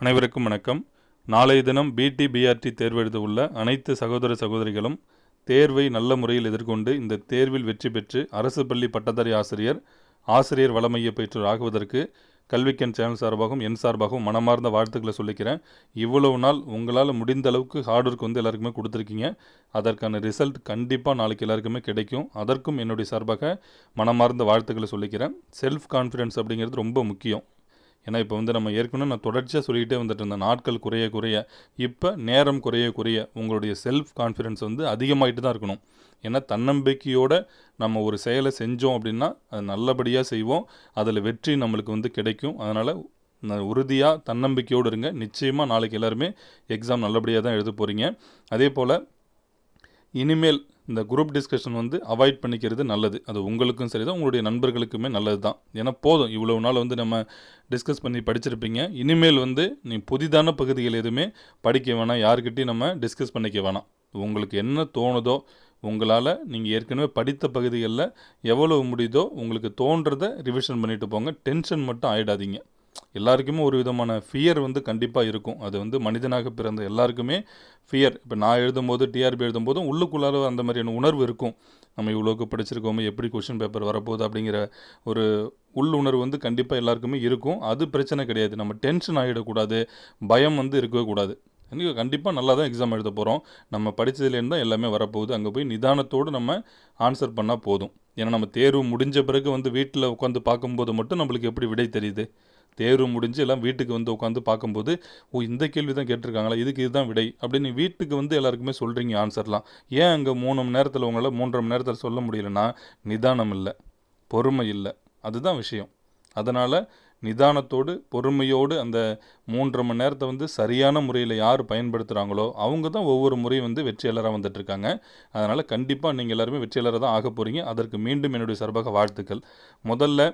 அனைவருக்கும் வணக்கம். நாளைய தினம் பிடி பிஆர்டி தேர்வு எழுத உள்ள அனைத்து சகோதர சகோதரிகளும் தேர்வை நல்ல முறையில் எதிர்கொண்டு இந்த தேர்வில் வெற்றி பெற்று அரசு பள்ளி பட்டதாரி ஆசிரியர் ஆசிரியர் வளமைய பெற்றோர் ஆகுவதற்கு கல்விக்கன் சேனல் சார்பாகவும் என் சார்பாகவும் மனமார்ந்த வாழ்த்துக்களை சொல்லிக்கிறேன். இவ்வளவு நாள் உங்களால் முடிந்த அளவுக்கு ஹார்ட் ஒர்க் வந்து எல்லாருக்குமே கொடுத்துருக்கீங்க. அதற்கான ரிசல்ட் கண்டிப்பாக நாளைக்கு எல்லாருக்குமே கிடைக்கும். அதற்கும் என்னுடைய சார்பாக மனமார்ந்த வாழ்த்துக்களை சொல்லிக்கிறேன். செல்ஃப் கான்ஃபிடென்ஸ் அப்படிங்கிறது ரொம்ப முக்கியம். ஏன்னா இப்போ வந்து நம்ம ஏற்கனவே நான் தொடர்ச்சியாக சொல்லிக்கிட்டே வந்துட்டு இருந்தேன். நாட்கள் குறைய குறைய இப்போ நேரம் குறைய குறைய உங்களுடைய செல்ஃப் கான்ஃபிடென்ஸ் வந்து அதிகமாகிட்டு தான் இருக்கணும். ஏன்னா தன்னம்பிக்கையோடு நம்ம ஒரு செயலை செஞ்சோம் அப்படின்னா அது நல்லபடியாக செய்வோம். அதில் வெற்றி நம்மளுக்கு வந்து கிடைக்கும். அதனால் உறுதியாக தன்னம்பிக்கையோடு இருங்க. நிச்சயமாக நாளைக்கு எல்லாருமே எக்ஸாம் நல்லபடியாக தான் எழுத போகிறீங்க அதே போல் இனிமேல் இந்த குரூப் டிஸ்கஷன் வந்து அவாய்ட் பண்ணிக்கிறது நல்லது. அது உங்களுக்கும் சரி தான் உங்களுடைய நண்பர்களுக்குமே நல்லது தான் ஏன்னா போதும் இவ்வளவு நாள் வந்து நம்ம டிஸ்கஸ் பண்ணி படிச்சிருப்பீங்க. இனிமேல் வந்து நீ புதிதான பகுதிகள் எதுவுமே படிக்க வேணாம் யாருக்கிட்டையும் நம்ம டிஸ்கஸ் பண்ணிக்க வேணாம். உங்களுக்கு என்ன தோணுதோ உங்களால் நீங்கள் ஏற்கனவே படித்த பகுதிகளில் எவ்வளவு முடியுதோ உங்களுக்கு தோன்றதை ரிவிஷன் பண்ணிட்டு போங்க. டென்ஷன் மட்டும் ஆகிடாதீங்க எல்லாருக்குமே ஒரு விதமான ஃபியர் வந்து கண்டிப்பாக இருக்கும். அது வந்து மனிதனாக பிறந்த எல்லாருக்குமே ஃபியர் இப்போ நான் எழுதும்போது டிஆர்பி எழுதும்போதும் உள்ளுக்குள்ளார அந்த மாதிரியான உணர்வு இருக்கும். நம்ம இவ்வளோக்கு படிச்சிருக்கோமே எப்படி கொஷின் பேப்பர் வரப்போகுது அப்படிங்கிற ஒரு உள்ளுணர்வு வந்து கண்டிப்பாக எல்லாருக்குமே இருக்கும். அது பிரச்சனை கிடையாது. நம்ம டென்ஷன் ஆகிடக்கூடாது. பயம் வந்து இருக்கவே கூடாது. இன்றைக்கி கண்டிப்பாக நல்லா தான் எக்ஸாம் எழுத போகிறோம் நம்ம படித்ததுலேருந்து தான் எல்லாமே வரப்போகுது. அங்கே போய் நிதானத்தோடு நம்ம ஆன்சர் பண்ணால் போதும். ஏன்னா நம்ம தேர்வு முடிஞ்ச பிறகு வந்து வீட்டில் உட்காந்து பார்க்கும்போது மட்டும் நம்மளுக்கு எப்படி விடை தெரியுது? தேர்வு முடிஞ்சு எல்லாம் வீட்டுக்கு வந்து உட்காந்து பார்க்கும்போது ஓ இந்த கேள்வி தான் கேட்டிருக்காங்களா? இதுக்கு இதுதான் விடை. அப்படின்னு வீட்டுக்கு வந்து எல்லாருக்குமே சொல்கிறீங்க ஆன்சர்லாம் ஏன் அங்கே மூணு மணி நேரத்தில் உங்களால் மூன்றரை மணி நேரத்தில் சொல்ல முடியலன்னா நிதானம் இல்லை பொறுமை இல்லை. அதுதான் விஷயம். அதனால் நிதானத்தோடு பொறுமையோடு அந்த மூன்றரை மணி நேரத்தை வந்து சரியான முறையில் யார் பயன்படுத்துகிறாங்களோ அவங்க தான் ஒவ்வொரு முறையும் வந்து வெற்றியாளராக வந்துட்டுருக்காங்க. அதனால் கண்டிப்பாக நீங்கள் எல்லாருமே வெற்றியாளராக தான் ஆக போகிறீங்க அதற்கு மீண்டும் என்னுடைய சார்பாக வாழ்த்துக்கள். முதல்ல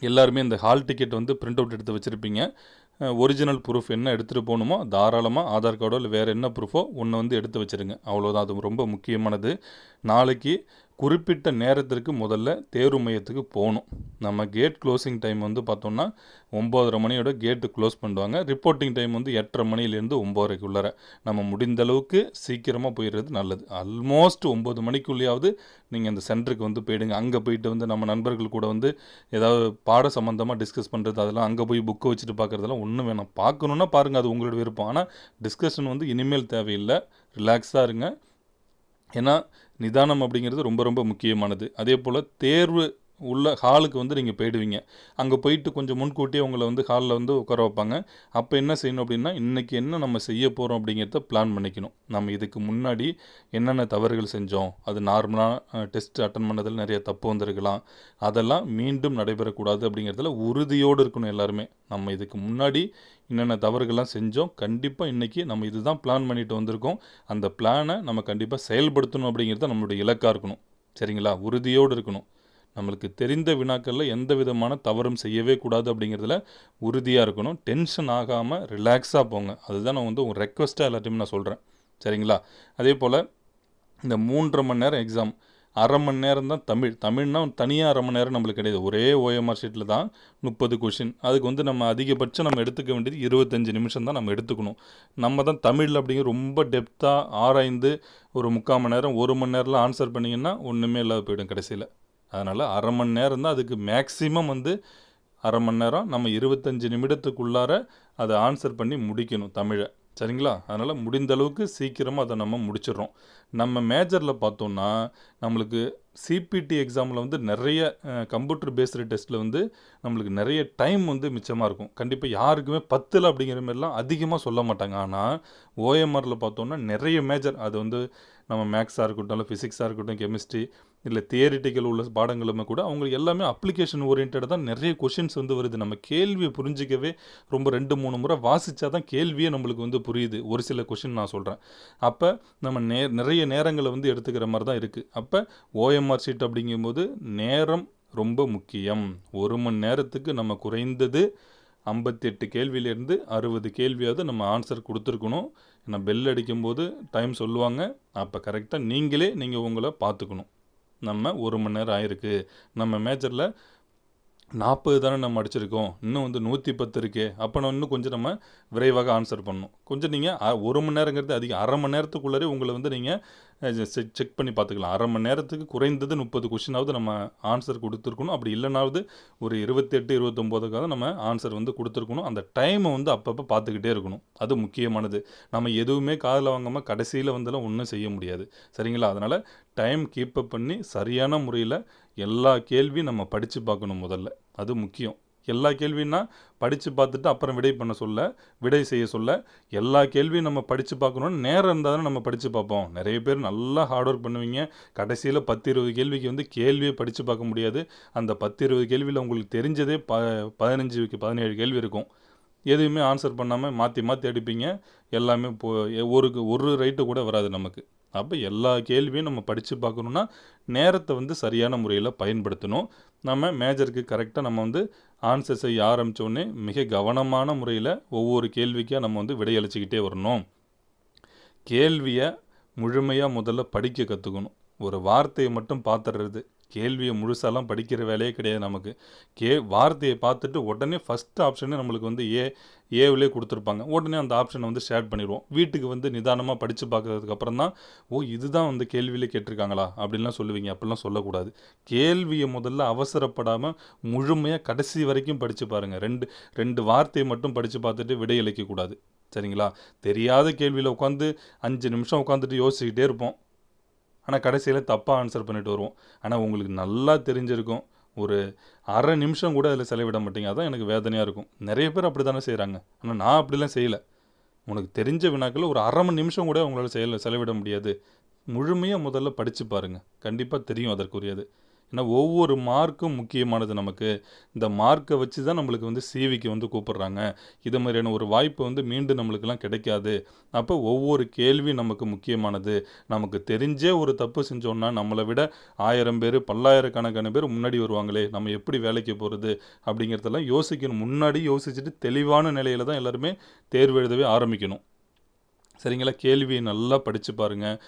எல்லாருமே இந்த ஹால் டிக்கெட் வந்து பிரிண்ட் அவுட் எடுத்து வச்சுருப்பீங்க. ஒரிஜினல் ப்ரூஃப் என்ன எடுத்துகிட்டு போகணுமோ தாராளமாக ஆதார் கார்டோ இல்லை வேறு என்ன ப்ரூஃபோ ஒன்று வந்து எடுத்து வச்சுருங்க. அவ்வளோதான் அது ரொம்ப முக்கியமானது. நாளைக்கு குறிப்பிட்ட நேரத்திற்கு முதல்ல தேர்வு மையத்துக்கு போகணும். நம்ம கேட் க்ளோசிங் டைம் வந்து பார்த்தோம்னா ஒம்போதரை மணியோட கேட்டு க்ளோஸ் பண்ணுவாங்க. ரிப்போர்ட்டிங் டைம் வந்து எட்டரை மணிலேருந்து ஒம்போதரைக்கு உள்ளார. நம்ம முடிந்த அளவுக்கு சீக்கிரமாக போயிடுறது நல்லது. ஆல்மோஸ்ட் ஒம்பது மணிக்குள்ளேயாவது நீங்கள் அந்த சென்டருக்கு வந்து போயிடுங்க. அங்கே போயிட்டு வந்து நம்ம நண்பர்கள் கூட வந்து ஏதாவது பாட சம்மந்தமாக டிஸ்கஸ் பண்ணுறது அதெல்லாம் அங்கே போய் புக்கை வச்சுட்டு பார்க்குறதெல்லாம் ஒன்றும் வேணாம். பார்க்கணுன்னா பாருங்கள் அது உங்களோட விருப்பம். ஆனால் டிஸ்கஷன் வந்து இனிமேல் தேவையில்லை. ரிலாக்ஸாக இருங்க. ஏன்னா நிதானம் அப்படிங்கிறது ரொம்ப ரொம்ப முக்கியமானது. அதே போல் தேர்வு உள்ள ஹாலுக்கு வந்து நீங்கள் போயிடுவீங்க. அங்கே போயிட்டு கொஞ்சம் முன்கூட்டியே உங்களை வந்து ஹாலில் வந்து உட்கார வைப்பாங்க. அப்போ என்ன செய்யணும் அப்படின்னா இன்றைக்கி என்ன நம்ம செய்ய போகிறோம் அப்படிங்கிறத பிளான் பண்ணிக்கணும். நம்ம இதுக்கு முன்னாடி என்னென்ன தவறுகள் செஞ்சோம் அது நார்மலாக டெஸ்ட் அட்டன் பண்ணதில் நிறைய தப்பு வந்திருக்கலாம். அதெல்லாம் மீண்டும் நடைபெறக்கூடாது அப்படிங்கிறதுல உறுதியோடு இருக்கணும் எல்லாருமே. நம்ம இதுக்கு முன்னாடி என்னென்ன தவறுகள்லாம் செஞ்சோம் கண்டிப்பாக இன்றைக்கி நம்ம இதுதான் பிளான் பண்ணிட்டு வந்திருக்கோம். அந்த பிளானை நம்ம கண்டிப்பாக செயல்படுத்தணும் அப்படிங்கிறது நம்மளுடைய இலக்காக இருக்கணும். சரிங்களா? உறுதியோடு இருக்கணும். நம்மளுக்கு தெரிந்த வினாக்களில் எந்த விதமான தவறும் செய்யவே கூடாது அப்படிங்கிறதுல உறுதியாக இருக்கணும். டென்ஷன் ஆகாமல் ரிலாக்ஸாக போங்க. அதுதான் நான் வந்து உங்கள் ரெக்வஸ்ட்டாக எல்லாத்தையுமே நான் சொல்கிறேன் சரிங்களா? அதே போல் இந்த மூன்றரை மணி நேரம் எக்ஸாம் அரை மணி நேரம் தான் தமிழ். தமிழ்னா தனியாக அரை மணி நேரம் நம்மளுக்கு கிடையாது. ஒரே ஓஎம்ஆர் ஷீட்டில் தான் முப்பது கொஷின் அதுக்கு வந்து நம்ம அதிகபட்சம் நம்ம எடுத்துக்க வேண்டியது இருபத்தஞ்சி நிமிஷம் தான் நம்ம எடுத்துக்கணும். நம்ம தான் தமிழ் அப்படிங்கிற ரொம்ப டெப்த்தாக ஆராய்ந்து ஒரு முக்கால் மணி நேரம் ஒரு மணி நேரத்தில் ஆன்சர் பண்ணிங்கன்னா ஒன்றுமே இல்லாத போயிடும் கடைசியில். அதனால் அரை மணி நேரம் தான் அதுக்கு மேக்ஸிமம் வந்து அரை மணி நேரம் நம்ம இருபத்தஞ்சி நிமிடத்துக்குள்ளார அதை ஆன்சர் பண்ணி முடிக்கணும் தமிழை. சரிங்களா? அதனால் முடிந்த அளவுக்கு சீக்கிரமாக அதை நம்ம முடிச்சிடுறோம். நம்ம மேஜரில் பார்த்தோம்னா நம்மளுக்கு சிபிடி எக்ஸாமில் வந்து நிறைய கம்ப்யூட்டர் பேஸ்டு டெஸ்ட்டில் வந்து நம்மளுக்கு நிறைய டைம் வந்து மிச்சமாக இருக்கும். கண்டிப்பாக யாருக்குமே பத்தில் அப்படிங்கிற மாதிரிலாம் அதிகமாக சொல்ல மாட்டாங்க. ஆனால் ஓஎம்ஆரில் பார்த்தோம்னா நிறைய மேஜர் அது வந்து நம்ம மேக்ஸாக இருக்கட்டும் இல்லை ஃபிசிக்ஸாக இருக்கட்டும் கெமிஸ்ட்ரி இல்லை தியரிட்டிக்கல் உள்ள பாடங்களுமே கூட அவங்களுக்கு எல்லாமே அப்ளிகேஷன் ஓரியன்டாக தான் நிறைய கொஷின்ஸ் வந்து வருது. நம்ம கேள்வியை புரிஞ்சிக்கவே ரொம்ப ரெண்டு மூணு முறை வாசித்தா தான் கேள்வியே நம்மளுக்கு வந்து புரியுது. ஒரு சில கொஷின் நான் சொல்கிறேன் அப்போ நம்ம நே நிறைய நேரங்களை வந்து எடுத்துக்கிற மாதிரி தான் இருக்குது அப்போ ஓஎம்ஆர் ஷீட் அப்படிங்கும்போது நேரம் ரொம்ப முக்கியம். ஒரு மணி நேரத்துக்கு நம்ம குறைந்தது ஐம்பத்தெட்டு கேள்வியிலேருந்து அறுபது கேள்வியாவது நம்ம ஆன்சர் கொடுத்துருக்கணும். ஏன்னா பெல் அடிக்கும்போது டைம் சொல்லுவாங்க. அப்போ கரெக்டாக நீங்களே நீங்கள் உங்களை பார்த்துக்கணும். நம்ம ஒரு மணி நேரம் ஆயிருக்கு. நம்ம மேஜரில் நாற்பது தானே நம்ம அடிச்சிருக்கோம். இன்னும் வந்து நூற்றி பத்து இருக்கே. அப்போ நம்ம இன்னும் கொஞ்சம் நம்ம விரைவாக ஆன்சர் பண்ணணும். கொஞ்சம் நீங்கள் ஒரு மணி நேரங்கிறது அதிகம். அரை மணி நேரத்துக்குள்ளே உங்களை வந்து நீங்கள் செக் பண்ணி பார்த்துக்கலாம். அரை மணி நேரத்துக்கு குறைந்தது முப்பது கொஷினாவது நம்ம ஆன்சர் கொடுத்துருக்கணும். அப்படி இல்லைனாவது ஒரு இருபத்தெட்டு இருபத்தொம்போதுக்காக நம்ம ஆன்சர் வந்து கொடுத்துருக்கணும். அந்த டைமை வந்து அப்பப்போ பார்த்துக்கிட்டே இருக்கணும். அது முக்கியமானது. நம்ம எதுவுமே காதில் வாங்காமல் கடைசியில் வந்தெல்லாம் ஒன்றும் செய்ய முடியாது. சரிங்களா? அதனால் டைம் கீப்பப் பண்ணி சரியான முறையில் எல்லா கேள்வியும் நம்ம படித்து பார்க்கணும் முதல்ல. அது முக்கியம். எல்லா கேள்வின்னா படித்து பார்த்துட்டு அப்புறம் விடை பண்ண சொல்ல விடை செய்ய சொல்ல. எல்லா கேள்வியும் நம்ம படித்து பார்க்கணும்னு நேரம் இருந்தால் தானே நம்ம படித்து பார்ப்போம். நிறைய பேர் நல்லா ஹார்ட் ஒர்க் பண்ணுவீங்க. கடைசியில் பத்து இருபது கேள்விக்கு வந்து கேள்வியை படித்து பார்க்க முடியாது. அந்த பத்து இருபது கேள்வியில் உங்களுக்கு தெரிஞ்சதே ப பதினஞ்சு பதினேழு கேள்வி இருக்கும். எதுவுமே ஆன்சர் பண்ணாமல் மாற்றி மாற்றி அடிப்பீங்க. எல்லாமே போ ஒரு ஒரு ரைட்டு கூட வராது நமக்கு. அப்போ எல்லா கேள்வியும் நம்ம படித்து பார்க்கணுன்னா நேரத்தை வந்து சரியான முறையில் பயன்படுத்தணும். நம்ம மேஜருக்கு கரெக்டாக நம்ம வந்து ஆன்சர் செய்ய ஆரம்பித்தோடனே மிக கவனமான முறையில் ஒவ்வொரு கேள்விக்காக நம்ம வந்து விடையளிச்சிக்கிட்டே வரணும். கேள்வியை முழுமையாக முதல்ல படிக்க கற்றுக்கணும் ஒரு வார்த்தையை மட்டும் பார்த்துடுறது கேள்வியை முழுசாலாம் படிக்கிற வேலையே கிடையாது நமக்கு. கே வார்த்தையை பார்த்துட்டு உடனே ஃபஸ்ட் ஆப்ஷனே நம்மளுக்கு வந்து ஏ ஏவிலே கொடுத்துருப்பாங்க. உடனே அந்த ஆப்ஷனை வந்து ஷேர் பண்ணிடுவோம். வீட்டுக்கு வந்து நிதானமாக படித்து பார்க்கறதுக்கு அப்புறம் தான் ஓ இதுதான் வந்து கேள்வியிலே கேட்டிருக்காங்களா? அப்படின்லாம் சொல்லுவீங்க. அப்படிலாம் சொல்லக்கூடாது. கேள்வியை முதல்ல அவசரப்படாமல் முழுமையாக கடைசி வரைக்கும் படித்து பாருங்கள் ரெண்டு ரெண்டு வார்த்தையை மட்டும் படித்து பார்த்துட்டு விடையளிக்கக்கூடாது சரிங்களா? தெரியாத கேள்வியில் உட்காந்து அஞ்சு நிமிஷம் உட்காந்துட்டு யோசிச்சுக்கிட்டே இருப்போம். ஆனால் கடைசியில் தப்பாக ஆன்சர் பண்ணிட்டு வருவோம். ஆனால் உங்களுக்கு நல்லா தெரிஞ்சிருக்கும். ஒரு அரை நிமிஷம் கூட அதில் செலவிட மாட்டீங்க. அதான் எனக்கு வேதனையாக இருக்கும். நிறைய பேர் அப்படி தானே செய்கிறாங்க ஆனால் நான் அப்படிலாம் செய்யலை. உனக்கு தெரிஞ்ச வினாக்களில் ஒரு அரை மணி நிமிஷம் கூட உங்களால் செயல செலவிட முடியாது. முழுமையாக முதல்ல படித்து பாருங்கள் கண்டிப்பாக தெரியும் அதற்குரியது. ஏன்னா ஒவ்வொரு மார்க்கும் முக்கியமானது நமக்கு. இந்த மார்க்கை வச்சு தான் நம்மளுக்கு வந்து சிவிக்கு வந்து கூப்பிட்றாங்க. இது மாதிரியான ஒரு வாய்ப்பு வந்து மீண்டும் நம்மளுக்கெல்லாம் கிடைக்காது. அப்போ ஒவ்வொரு கேள்வியும் நமக்கு முக்கியமானது. நமக்கு தெரிஞ்சே ஒரு தப்பு செஞ்சோன்னா நம்மளை விட ஆயிரம் பேர் பல்லாயிரக்கணக்கான பேர் முன்னாடி வருவாங்களே நம்ம எப்படி வேலைக்கு போகிறது அப்படிங்கிறதெல்லாம் யோசிக்கணும். முன்னாடி யோசிச்சுட்டு தெளிவான நிலையில் தான் எல்லாருமே தேர்வு எழுதவே ஆரம்பிக்கணும். சரிங்களா? கேள்வியை நல்லா படித்து பாருங்கள்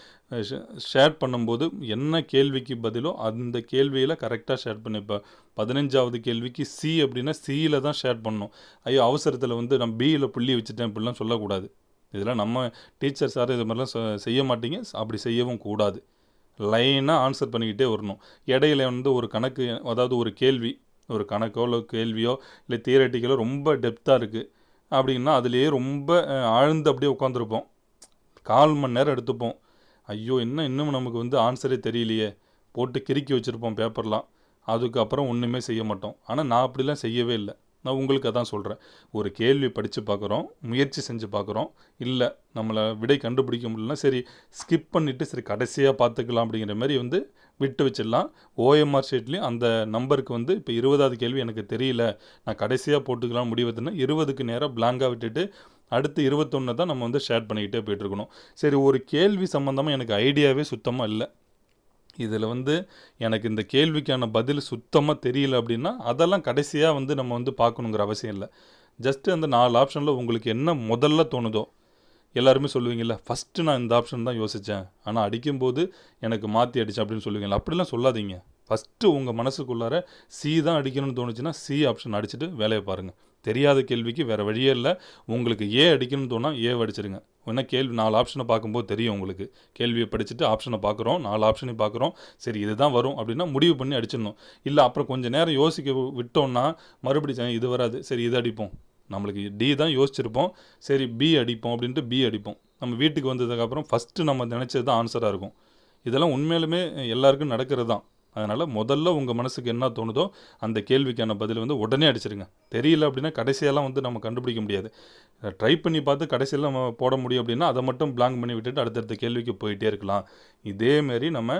ஷேர் பண்ணும்போது என்ன கேள்விக்கு பதிலோ அந்த கேள்வியில் கரெக்டாக ஷேர் பண்ணிப்பேன் பதினஞ்சாவது கேள்விக்கு சி அப்படின்னா சியில் தான் ஷேர் பண்ணணும். ஐயோ அவசரத்தில் வந்து நான் பியில் புள்ளி வச்சுட்டேன் இப்படிலாம் சொல்லக்கூடாது. இதெல்லாம் நம்ம டீச்சர் சார் இது மாதிரிலாம் செய்ய மாட்டீங்க. அப்படி செய்யவும் கூடாது. லைனாக ஆன்சர் பண்ணிக்கிட்டே வரணும். இடையில வந்து ஒரு கணக்கு அதாவது ஒரு கேள்வி ஒரு கணக்கோ இல்லை கேள்வியோ இல்லை தியரட்டிக்கலோ ரொம்ப டெப்த்தாக இருக்குது அப்படின்னா அதுலேயே ரொம்ப ஆழ்ந்து அப்படியே உட்காந்துருப்போம் கால் மணி நேரம் எடுத்துப்போம். ஐயோ என்ன இன்னும் நமக்கு வந்து ஆன்சரே தெரியலையே. போட்டு கிறுக்கி வச்சுருப்போம் பேப்பர்லாம் அதுக்கப்புறம் ஒன்றுமே செய்ய மாட்டோம். ஆனால் நான் அப்படிலாம் செய்யவே இல்லை. நான் உங்களுக்கு அதான் சொல்கிறேன் ஒரு கேள்வி படித்து பார்க்குறோம் முயற்சி செஞ்சு பார்க்குறோம் இல்லை நம்மளை விடை கண்டுபிடிக்க முடியலன்னா சரி ஸ்கிப் பண்ணிவிட்டு சரி கடைசியாக பார்த்துக்கலாம் அப்படிங்கிற மாதிரி வந்து விட்டு வச்சிடலாம். ஓஎம்ஆர் ஷீட்லேயும் அந்த நம்பருக்கு வந்து இப்போ இருபதாவது கேள்வி எனக்கு தெரியல. நான் கடைசியாக போட்டுக்கலாம் முடிவதுன்னா இருபதுக்கு நேராக பிளாங்காக விட்டுட்டு அடுத்து இருபத்தொன்று தான் நம்ம வந்து ஷேர் பண்ணிக்கிட்டே போயிட்டுருக்கணும். சரி ஒரு கேள்வி சம்மந்தமாக எனக்கு ஐடியாவே சுத்தமாக இல்லை. இதில் வந்து எனக்கு இந்த கேள்விக்கான பதில் சுத்தமாக தெரியல அப்படின்னா அதெல்லாம் கடைசியாக வந்து நம்ம வந்து பார்க்கணுங்கிற அவசியம் இல்லை. ஜஸ்ட்டு அந்த நாலு ஆப்ஷனில் உங்களுக்கு என்ன முதல்ல தோணுதோ எல்லாருமே சொல்லுவீங்கல்ல ஃபஸ்ட்டு நான் இந்த ஆப்ஷன் தான் யோசித்தேன் ஆனால் அடிக்கும்போது எனக்கு மாற்றி அடித்தேன் அப்படின்னு சொல்லுவீங்களா அப்படிலாம் சொல்லாதீங்க. ஃபஸ்ட்டு உங்கள் மனசுக்குள்ளார சி தான் அடிக்கணும்னு தோணுச்சுன்னா சி ஆப்ஷன் அடிச்சுட்டு வேலையை பாருங்கள் தெரியாத கேள்விக்கு வேறு வழியே இல்லை. உங்களுக்கு ஏ அடிக்கணும்னு தோணால் ஏ அடிச்சிருங்க என்ன கேள்வி நாலு ஆப்ஷனை பார்க்கும்போது தெரியும் உங்களுக்கு. கேள்வியை படிச்சுட்டு ஆப்ஷனை பார்க்குறோம் நாலு ஆப்ஷனையும் பார்க்குறோம். சரி இதுதான் வரும் அப்படின்னா முடிவு பண்ணி அடிச்சிடணும். இல்லை அப்புறம் கொஞ்சம் நேரம் யோசிக்க விட்டோம்னா மறுபடியும் இது வராது. சரி இது அடிப்போம். நம்மளுக்கு டி தான் யோசிச்சிருப்போம். சரி பி அடிப்போம் அப்படின்ட்டு பி அடிப்போம். நம்ம வீட்டுக்கு வந்ததுக்கப்புறம் ஃபஸ்ட்டு நம்ம நினச்சது தான் ஆன்சராக இருக்கும். இதெல்லாம் உண்மையிலுமே எல்லாருக்கும் நடக்கிறது தான் அதனால் முதல்ல உங்கள் மனசுக்கு என்ன தோணுதோ அந்த கேள்விக்கான பதில் வந்து உடனே அடிச்சிருங்க. தெரியல அப்படின்னா கடைசியெல்லாம் வந்து நம்ம கண்டுபிடிக்க முடியாது. ட்ரை பண்ணி பார்த்து கடைசியில் நம்ம போட முடியும் அப்படின்னா அதை மட்டும் பிளாங்க் பண்ணி விட்டுட்டு அடுத்தடுத்த கேள்விக்கு போயிட்டே இருக்கலாம். இதேமாரி நம்ம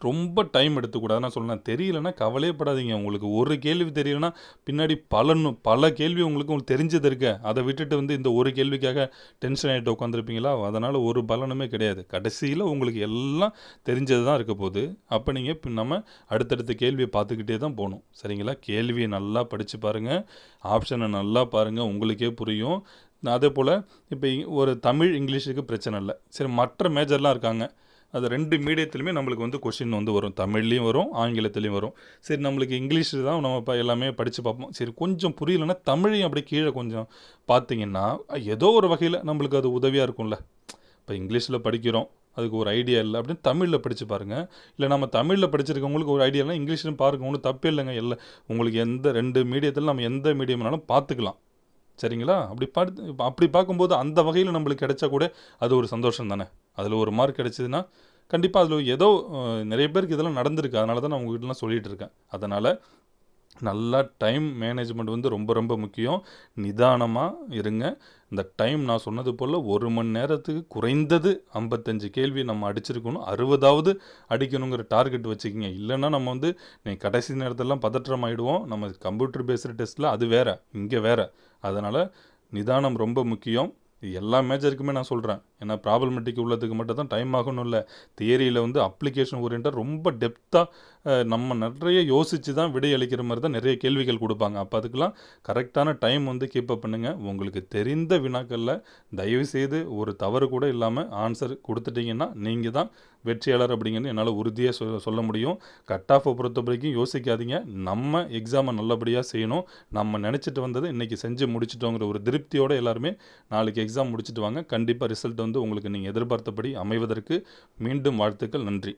ரொம்ப டைம் எடுத்துக்கூடாது நான் சொல்லணும் தெரியலன்னா கவலையப்படாதீங்க உங்களுக்கு ஒரு கேள்வி தெரியலன்னா பின்னாடி பல பல கேள்வி உங்களுக்கு உங்களுக்கு தெரிஞ்சது இருக்க. அதை விட்டுட்டு வந்து இந்த ஒரு கேள்விக்காக டென்ஷன் ஆகிட்டு உட்காந்துருப்பீங்களா அதனால் ஒரு பலனுமே கிடையாது. கடைசியில் உங்களுக்கு எல்லாம் தெரிஞ்சது தான் இருக்க போகுது. அப்போ நீங்கள் நம்ம அடுத்தடுத்த கேள்வியை பார்த்துக்கிட்டே தான் போகணும். சரிங்களா? கேள்வியை நல்லா படித்து பாருங்கள் ஆப்ஷனை நல்லா பாருங்கள் உங்களுக்கே புரியும். அதே போல் இப்போ ஒரு தமிழ் இங்கிலீஷுக்கு பிரச்சனை இல்லை. சரி மற்ற மேஜர்லாம் இருக்காங்க. அது ரெண்டு மீடியத்துலையுமே நம்மளுக்கு வந்து கொஷின் வந்து வரும். தமிழ்லேயும் வரும் ஆங்கிலத்துலேயும் வரும். சரி நம்மளுக்கு இங்கிலீஷ் தான் நம்ம இப்போ எல்லாமே படித்து பார்ப்போம். சரி கொஞ்சம் புரியலன்னா தமிழையும் அப்படியே கீழே கொஞ்சம் பார்த்தீங்கன்னா ஏதோ ஒரு வகையில் நம்மளுக்கு அது உதவியாக இருக்கும்ல. இப்போ இங்கிலீஷில் படிக்கிறோம் அதுக்கு ஒரு ஐடியா இல்லை அப்படின்னு தமிழில் படித்து பாருங்கள் இல்லை நம்ம தமிழில் படிச்சிருக்கவங்களுக்கு ஒரு ஐடியா இல்லை இங்கிலீஷ்லையும் பாருங்க ஒன்றும் தப்பே இல்லைங்க. இல்லை உங்களுக்கு எந்த ரெண்டு மீடியத்தில் நம்ம எந்த மீடியம்னாலும் பார்த்துக்கலாம். சரிங்களா? அப்படி பார்த்து அப்படி பார்க்கும்போது அந்த வகையில் நம்மளுக்கு கிடைச்சா கூட அது ஒரு சந்தோஷம் தானே? அதில் ஒரு மார்க் கிடைச்சதுன்னா கண்டிப்பாக அதில் ஏதோ நிறைய பேருக்கு இதெல்லாம் நடந்திருக்கு. அதனால தான் நான் உங்ககிட்டலாம் சொல்லிகிட்டு இருக்கேன். அதனால் நல்லா டைம் மேனேஜ்மெண்ட் வந்து ரொம்ப ரொம்ப முக்கியம். நிதானமாக இருங்க. இந்த டைம் நான் சொன்னது போல் ஒரு மணி நேரத்துக்கு குறைந்தது ஐம்பத்தஞ்சு கேள்வி நம்ம அடிச்சிருக்கணும். அறுபதாவது அடிக்கணுங்கிற டார்கெட் வச்சுக்கிங்க. இல்லைன்னா நம்ம வந்து நீ கடைசி நேரத்திலலாம் பதற்றம் ஆகிடுவோம் நம்ம கம்ப்யூட்டர் பேஸ்டு டெஸ்ட்டில் அது வேறு இங்கே வேறு. அதனால் நிதானம் ரொம்ப முக்கியம். இது எல்லா மேஜருக்குமே நான் சொல்கிறேன் ஏன்னா ப்ராப்ளமெட்டிக் உள்ளதுக்கு மட்டும் தான் டைம் ஆகணும் இல்லை. தியரியில் வந்து அப்ளிகேஷன் ஓரியண்டாக ரொம்ப டெப்த்தாக நம்ம நிறைய யோசித்து தான் விடை அளிக்கிற மாதிரி தான் நிறைய கேள்விகள் கொடுப்பாங்க. அப்போ அதுக்கெல்லாம் கரெக்டான டைம் வந்து கீப்பப் பண்ணுங்கள் உங்களுக்கு தெரிந்த வினாக்களில் தயவு செய்து ஒரு தவறு கூட இல்லாமல் ஆன்சர் கொடுத்துட்டிங்கன்னா நீங்கள் தான் வெற்றியாளர் அப்படிங்கிறது என்னால் உறுதியாக சொ சொல்ல முடியும். கட் ஆஃபை பொறுத்த வரைக்கும் யோசிக்காதீங்க. நம்ம எக்ஸாமை நல்லபடியாக செய்யணும். நம்ம நினச்சிட்டு வந்தது இன்றைக்கி செஞ்சு முடிச்சிட்டோங்கிற ஒரு திருப்தியோடு எல்லாருமே நாளைக்கு எக்ஸாம் முடிச்சுட்டு வாங்க. கண்டிப்பாக ரிசல்ட் வந்து உங்களுக்கு நீங்கள் எதிர்பார்த்தபடி அமைவதற்கு மீண்டும் வாழ்த்துக்கள். நன்றி.